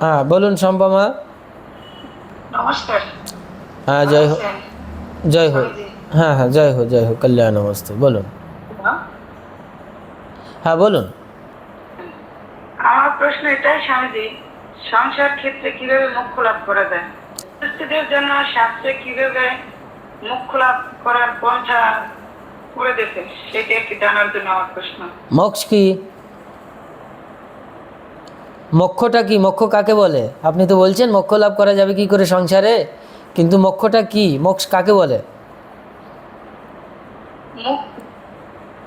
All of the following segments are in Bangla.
হ্যাঁ বলুন সম্পমা নমস্কার। হ্যাঁ জয় হোক। জয় হোক। হ্যাঁ হ্যাঁ জয় হোক জয় হোক। কল্যাণ নমস্তে বলুন। হ্যাঁ? বলুন। আমার প্রশ্ন এটাই স্বামীজি সংসার ক্ষেত্রে কীভাবে মোক্ষ লাভ করা যায়? উপস্থিতদের জন্য শাস্ত্রে কীভাবে মোক্ষ লাভ করার পন্থা করে দিয়েছে সেটা একটু জানার জন্য আমার প্রশ্ন। মোক্ষ কি? মোক্ষটা কি? মোক্ষ কাকে বলে? আপনি তো বলছেন মোক্ষ লাভ করা যাবে কি করে সংসারে? কিন্তু মোক্ষটা কি? মোক্ষ কাকে বলে?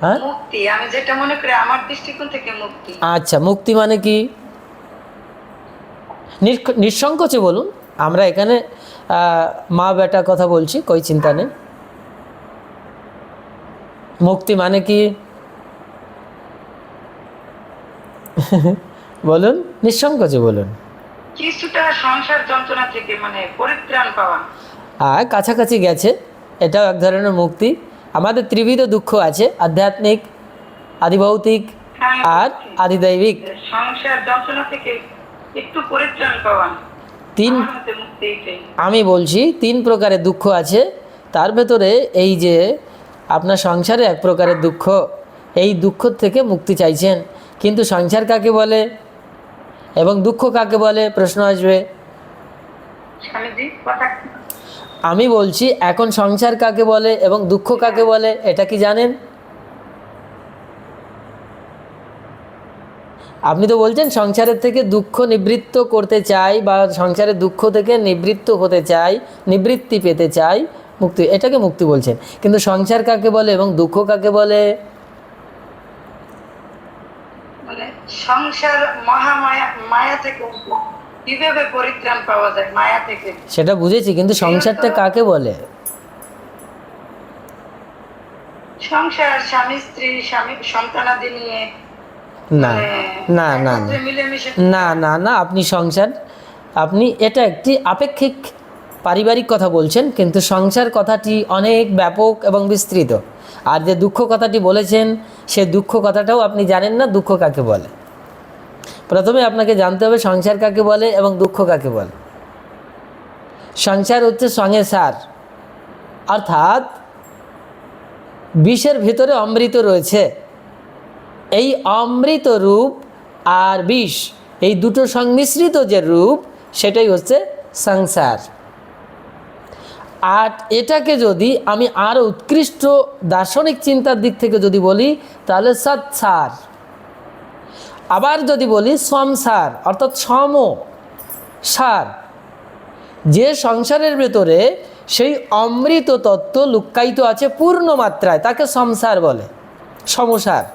হ্যাঁ? মুক্তি। আমি যেটা মনে করি আমার দৃষ্টিকোণ থেকে মুক্তি। আচ্ছা মুক্তি মানে কি? নিঃসংকোচে বলুন। আমরা এখানে মা বেটা কথা বলছি কই চিন্তা নেই। মুক্তি মানে কি? বলুন নিঃসংকোচে বলুন। কিছুটা সংসার যন্ত্রণা থেকে মানে পরিত্রাণ পাওয়া। আর কাছাকাছি গেছে। এটাও এক ধরনের মুক্তি। আমাদের ত্রিবিধ দুঃখ আছে আধ্যাত্মিক আদিভৌতিক হ্যাঁ, আর আদিদৈবিক সংসার যন্ত্রণা থেকে একটু পরিত্রাণ পাওয়া। তিন আমি বলছি তিন প্রকারের দুঃখ আছে। তার ভেতরে এই যে আপনার সংসারে এক প্রকারের দুঃখ এই দুঃখ থেকে মুক্তি চাইছেন। কিন্তু সংসার কাকে বলে? এবং দুঃখ কাকে বলে? প্রশ্ন আসবে। আমি বলছি এখন সংসার কাকে বলে এবং দুঃখ কাকে বলে এটা কি জানেন? আপনি তো বলছেন সংসারের থেকে দুঃখ নিবৃত্ত করতে চাই বা সংসারের দুঃখ থেকে নিবৃত্ত হতে চাই নিবৃত্তি পেতে চাই মুক্তি এটাকে মুক্তি বলছেন। কিন্তু সংসার কাকে বলে এবং দুঃখ কাকে বলে মানে সংসার মহামায়া মায়া থেকে কীভাবে পরিত্রাণ পাওয়া যায় মায়া থেকে। সেটা বুঝেছি কিন্তু সংসারটা কাকে বলে? সংসার স্বামী স্ত্রী স্বামী সন্তানাদি নিয়ে না মানে না না না। না না না আপনি সংসার আপনি এটা একটি আপেক্ষিক পারিবারিক কথা বলছেন কিন্তু সংসার কথাটি অনেক ব্যাপক এবং বিস্তৃত। আর যে দুঃখ কথাটি বলেছেন সে দুঃখ কথাটাও আপনি জানেন না দুঃখ কাকে বলে? প্রথমে আপনাকে জানতে হবে সংসার কাকে বলে এবং দুঃখ কাকে বলে। সংসার হচ্ছে সঙ্গে সার। অর্থাৎ বিষের ভিতরে অমৃত রয়েছে। এই অমৃত রূপ আর বিষ, এই দুটো সংমিশ্রিত যে রূপ, সেটাই হচ্ছে সংসার। আর এটাকে যদি আমি আরও উৎকৃষ্ট দার্শনিক চিন্তার দিক থেকে যদি বলি, তাহলে সৎসার। আবার যদি বলি সংসার অর্থাৎ সম সার, যে সংসারের ভেতরে সেই অমৃত তত্ত্ব লুক্কায়িত আছে পূর্ণ মাত্রায়, তাকে সংসার বলে সমসার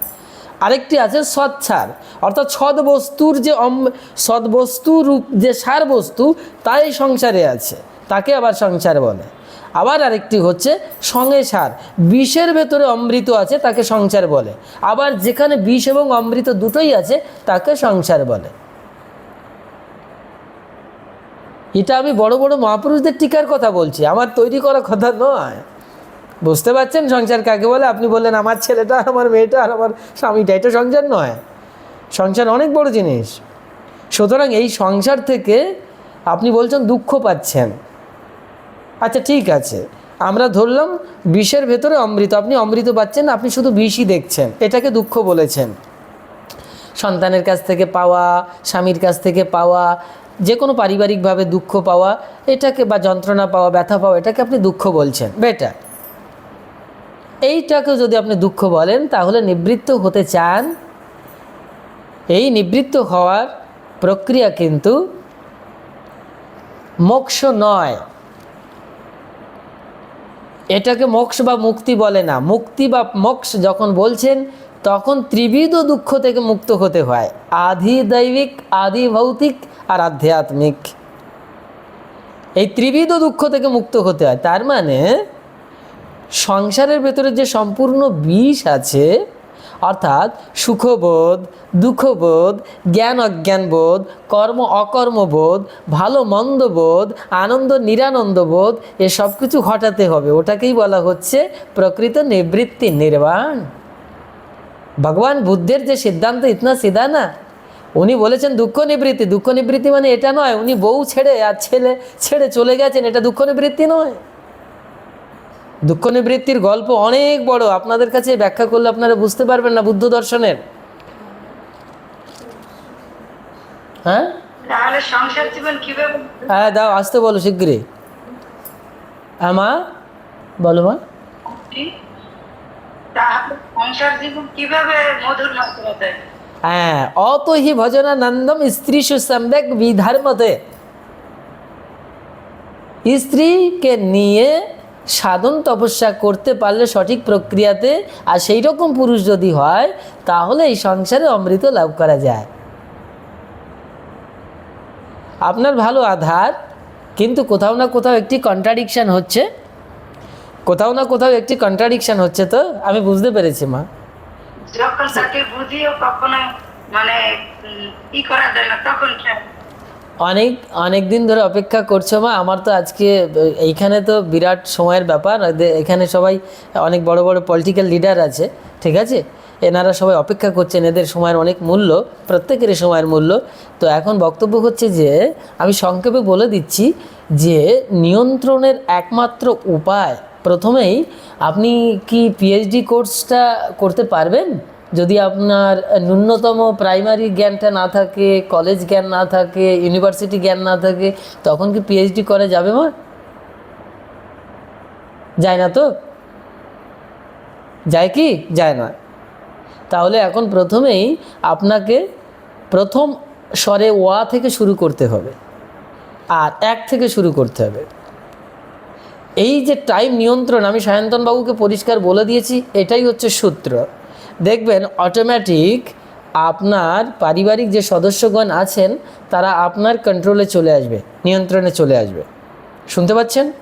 আরেকটি আছে সৎসার অর্থাৎ সদ্বস্তুর যে অম সদ্বস্তু রূপ যে সার বস্তু, তাই সংসারে আছে, তাকে আবার সংসার বলে। আবার আরেকটি হচ্ছে সঙ্গে সার। বিষের ভেতরে অমৃত আছে, তাকে সংসার বলে। আবার যেখানে বিষ এবং অমৃত দুটোই আছে, তাকে সংসার বলে। এটা আমি বড় বড় মহাপুরুষদের টিকার কথা বলছি। আমার তৈরি করা কথা নয়। বুঝতে পারছেন সংসার কাকে বলে? আপনি বললেন, আমার ছেলেটা, আমার মেয়েটা আর আমার স্বামীটা। এটা সংসার নয়। সংসার অনেক বড় জিনিস। সুতরাং এই সংসার থেকে আপনি বলছেন দুঃখ পাচ্ছেন। আচ্ছা ঠিক আছে। আমরা ধরলাম বিষের ভেতরে অমৃত। আপনি অমৃত পাচ্ছেন, আপনি শুধু বিষই দেখছেন। এটাকে দুঃখ বলেছেন। সন্তানের কাছ থেকে পাওয়া, স্বামীর কাছ থেকে পাওয়া যে কোনো পারিবারিকভাবে দুঃখ পাওয়া, এটাকে বা যন্ত্রণা পাওয়া, ব্যথা পাওয়া, এটাকে আপনি দুঃখ বলছেন। বেটার। এইটাকে যদি আপনি দুঃখ বলেন, তাহলে নিবৃত্ত হতে চান। এই নিবৃত্ত হওয়ার প্রক্রিয়া কিন্তু মোক্ষ নয়। এটাকে মোক্ষ বা মুক্তি বলে না। মুক্তি বা মোক্ষ যখন বলছেন, তখন ত্রিবিধ দুঃখ থেকে মুক্ত হতে হয়। আধি দৈবিক, আধি ভৌতিক আর আধ্যাত্মিক। এই ত্রিবিধ দুঃখ থেকে মুক্ত হতে হয়। তার মানে সংসারের ভেতরে যে সম্পূর্ণ বিষ আছে অর্থাৎ সুখবোধ, দুঃখবোধ জ্ঞান অজ্ঞানবোধ কর্ম অকর্মবোধ ভালো মন্দবোধ আনন্দ নিরানন্দবোধ এ সব কিছু ঘটাতে হবে। ওটাকেই বলা হচ্ছে প্রকৃত নিবৃত্তি নির্বাণ। ভগবান বুদ্ধের যে সিদ্ধান্ত, ইতনা সিধা না উনি বলেছেন দুঃখ নিবৃত্তি। দুঃখ নিবৃত্তি মানে এটা নয়, উনি বউ ছেড়ে আর ছেলে ছেড়ে চলে গেছেন, এটা দুঃখ নিবৃত্তি নয়। দুঃখ নিবৃত্তির গল্প অনেক বড়। আপনাদের কাছে ব্যাখ্যা করলে আপনারা বুঝতে পারবেন না বুদ্ধ দর্শনের। হ্যাঁ? সংসার জীবন কীভাবে হ্যাঁ দাও আসতে বলো শিগগিরই। হ্যাঁ মা? বলো মা। হ্যাঁ অত হি ভজনানন্দম স্ত্রী সুসম্যক বিধর্মতে। স্ত্রীকে নিয়ে সাধন তপস্যা করতে পারলে সঠিক প্রক্রিয়াতে আর সেই রকম পুরুষ যদি হয়, তাহলে এই সংসারে অমৃত লাভ করা যায়। আপনার ভালো আধার, কিন্তু কোথাও না কোথাও একটি কন্ট্রাডিকশান হচ্ছে। কোথাও না কোথাও একটি কন্ট্রাডিকশান হচ্ছে তো, আমি বুঝতে পেরেছি, মা। যখন বুঝিও কখনো মানে করা যায় না, তখন অনেক অনেক দিন ধরে অপেক্ষা করছ মা, আমার তো আজকে, এইখানে তো বিরাট সময়ের ব্যাপার এখানে সবাই অনেক বড় বড় পলিটিক্যাল লিডার আছে, ঠিক আছে? এনারা সবাই অপেক্ষা করছেন এদের সময়ের অনেক মূল্য, প্রত্যেকেরই সময়ের মূল্য। তো এখন বক্তব্য হচ্ছে যে, আমি সংক্ষেপে বলে দিচ্ছি যে, নিয়ন্ত্রণের একমাত্র উপায়, প্রথমেই আপনি কি পিএইচডি কোর্সটা করতে পারবেন? যদি আপনার ন্যূনতম প্রাইমারি জ্ঞানটা না থাকে কলেজ জ্ঞান না থাকে ইউনিভার্সিটি জ্ঞান না থাকে, তখন কি পিএইচডি করা যাবে মা? যায় না তো? যায় কি? যায় না। তাহলে এখন প্রথমেই আপনাকে প্রথম স্বরে ওয়া থেকে শুরু করতে হবে, আর এক থেকে শুরু করতে হবে। এই যে টাইম নিয়ন্ত্রণ, আমি সায়ন্তনবাবুকে পরিষ্কার বলে দিয়েছি, এটাই হচ্ছে সূত্র। দেখবেন অটোমেটিক আপনার পারিবারিক যে সদস্যগণ আছেন, তারা আপনার কন্ট্রোলে চলে আসবে, নিয়ন্ত্রণে চলে আসবে। শুনতে পাচ্ছেন?